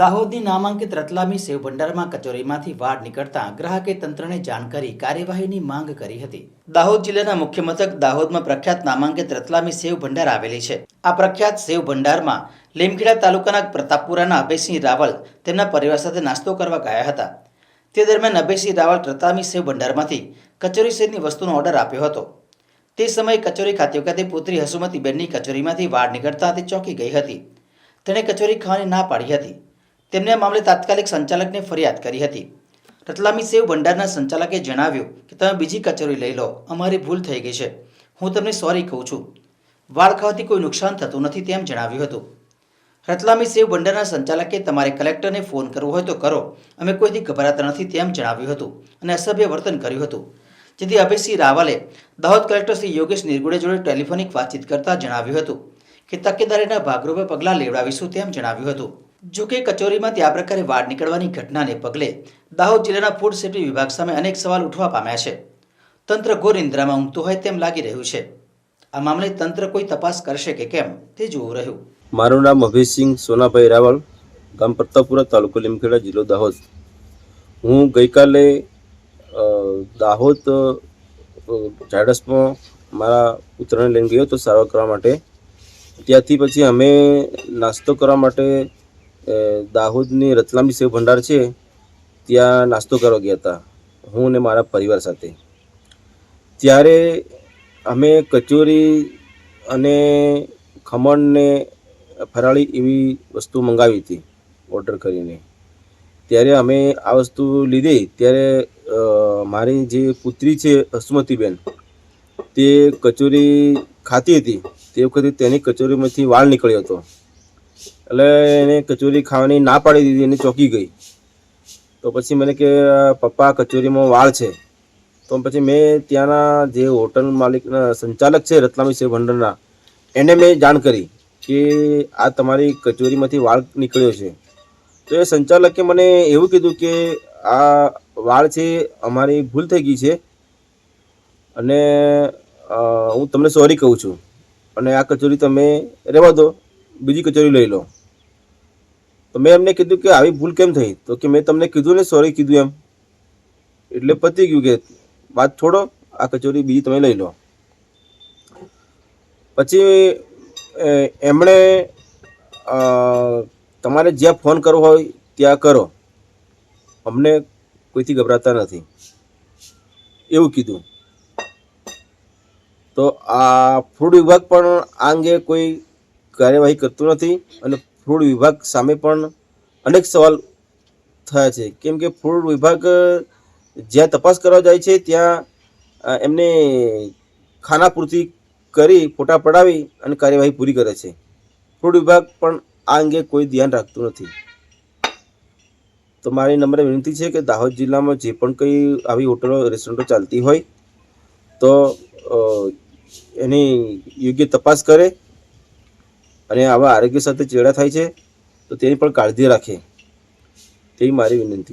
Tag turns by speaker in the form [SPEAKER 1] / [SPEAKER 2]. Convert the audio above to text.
[SPEAKER 1] દાહોદની નામાંકિત રતલામી સેવ ભંડારમાં કચોરીમાંથી વાડ નીકળતા ગ્રાહકે તંત્રને જાણ કરી કાર્યવાહીની માંગ કરી હતી. દાહોદ જિલ્લાના મુખ્ય મથક દાહોદમાં પ્રખ્યાત નામાંકિત રતલામી સેવ ભંડાર આવેલી છે. આ પ્રખ્યાત સેવ ભંડારમાં લીમખેડા તાલુકાના પ્રતાપપુરાના અભયસિંહ રાવલ તેમના પરિવાર સાથે નાસ્તો કરવા ગયા હતા. તે દરમિયાન અભયસિંહ રાવલ રતલામી સેવ ભંડારમાંથી કચોરી સહિતની વસ્તુનો ઓર્ડર આપ્યો હતો. તે સમયે કચોરી ખાતી વખતે પુત્રી હસુમતીબેનની કચોરીમાંથી વાડ નીકળતા તે ચોંકી ગઈ હતી. તેણે કચોરી ખાવાની ના પાડી હતી. તેમને આ મામલે તાત્કાલિક સંચાલકને ફરિયાદ કરી હતી. રતલામી સેવ ભંડારના સંચાલકે જણાવ્યું કે, તમે બીજી કચેરી લઈ લો. અમારી ભૂલ થઈ ગઈ છે. હું તમને સોરી કહું છું. વાળ ખાવાથી કોઈ નુકસાન થતું નથી તેમ જણાવ્યું હતું. રતલામી સેવ ભંડારના સંચાલકે તમારે કલેક્ટરને ફોન કરવો હોય તો કરો. અમે કોઈથી ગભરાતા નથી તેમ જણાવ્યું હતું અને અસભ્ય વર્તન કર્યું હતું. જેથી અભયસિંહ રાવલે દાહોદ કલેક્ટર શ્રી યોગેશ નિર્ગુડે જોડે ટેલિફોનિક વાતચીત કરતા જણાવ્યું હતું કે, તકેદારીના ભાગરૂપે પગલાં લેવડાવીશું તેમ જણાવ્યું હતું. જો કે કચોરીમાંથી આ પ્રકારે વાડ નીકળવાની ઘટનાને પગલે દાહોદ જિલ્લાના ફૂડ સેફ્ટી વિભાગ સામે અનેક સવાલ ઉઠવા પામ્યા છે. તંત્ર ઘોર નિંદ્રામાં ઊંઘતું હોય તેમ લાગી રહ્યું છે. આ મામલે તંત્ર કોઈ તપાસ કરશે કે કેમ તે જોવું રહ્યું.
[SPEAKER 2] મારું નામ અભયસિંહ સોનાભાઈ રાવલ, ગામ પ્રતાપપુરા તાલુકો લીમખેડા જિલ્લો દાહોદ. હું ગઈકાલે દાહોદ ઝાડસમાં મારા પુત્રને લઈને ગયો હતો સારવાર કરવા માટે. ત્યાંથી પછી અમે નાસ્તો કરવા માટે દાહોદની રતલામી સેવ ભંડાર છે, ત્યાં નાસ્તો કરવા ગયા હતા, હું અને મારા પરિવાર સાથે. ત્યારે અમે કચોરી અને ખમણને ફરાળી એવી વસ્તુ મંગાવી હતી, ઓર્ડર કરીને. ત્યારે અમે આ વસ્તુ લીધી, ત્યારે મારી જે પુત્રી છે હસમતીબેન તે કચોરી ખાતી હતી. તે વખતે તેની કચોરીમાંથી વાળ નીકળ્યો હતો. એટલે એને કચોરી ખાવાની ના પાડી દીધી, એને ચોંકી ગઈ. તો પછી મને કે પપ્પા, કચોરીમાં વાળ છે. તો પછી મેં ત્યાંના જે હોટલ માલિકના સંચાલક છે રતલામી સેવ ભંડરના એને મેં જાણ કરી કે આ તમારી કચોરીમાંથી વાળ નીકળ્યો છે. તો એ સંચાલકે મને એવું કીધું કે, આ વાળ છે, અમારી ભૂલ થઈ ગઈ છે અને હું તમને સોરી કહું છું. અને આ કચોરી તમે રહેવા દો. બીજી કચોરી લઈ લો તો મેં એમને કીધું કે આવી ભૂલ કેમ થઈ? તો કે મેં તમને કીધું ને સોરી કીધું એમ. એટલે પતી ગયું કે વાત છોડો, આ કચોરી બીજી તમે લઈ લો. પછી એમણે તમારે જ્યાં ફોન કરવો હોય ત્યાં કરો. અમને કોઈથી ગભરાતા નથી. એવું કીધું. તો આ ફૂડ વિભાગ પણ આ અંગે કોઈ કાર્યવાહી કરતું નથી અને ફૂડ વિભાગ સામે પણ અનેક સવાલ થયા છે. કેમ કે ફૂડ વિભાગ, જ્યાં તપાસ કરવા જાય છે, ત્યાં એમને ખાના પૂરતી કરી, ફોટા પડાવી અને કાર્યવાહી પૂરી કરે છે. ફૂડ વિભાગ પણ આ અંગે કોઈ ધ્યાન રાખતું નથી. તો મારી નમ્ર વિનંતી છે કે દાહોદ જિલ્લામાં જે પણ કંઈ આવી હોટલો, રેસ્ટોરન્ટો ચાલતી હોય, તો એની યોગ્ય તપાસ કરે અને આવા આરોગ્ય સાથે ચેડા થાય છે, તો તેની પણ કાળજી રાખે. તેવી મારી વિનંતી.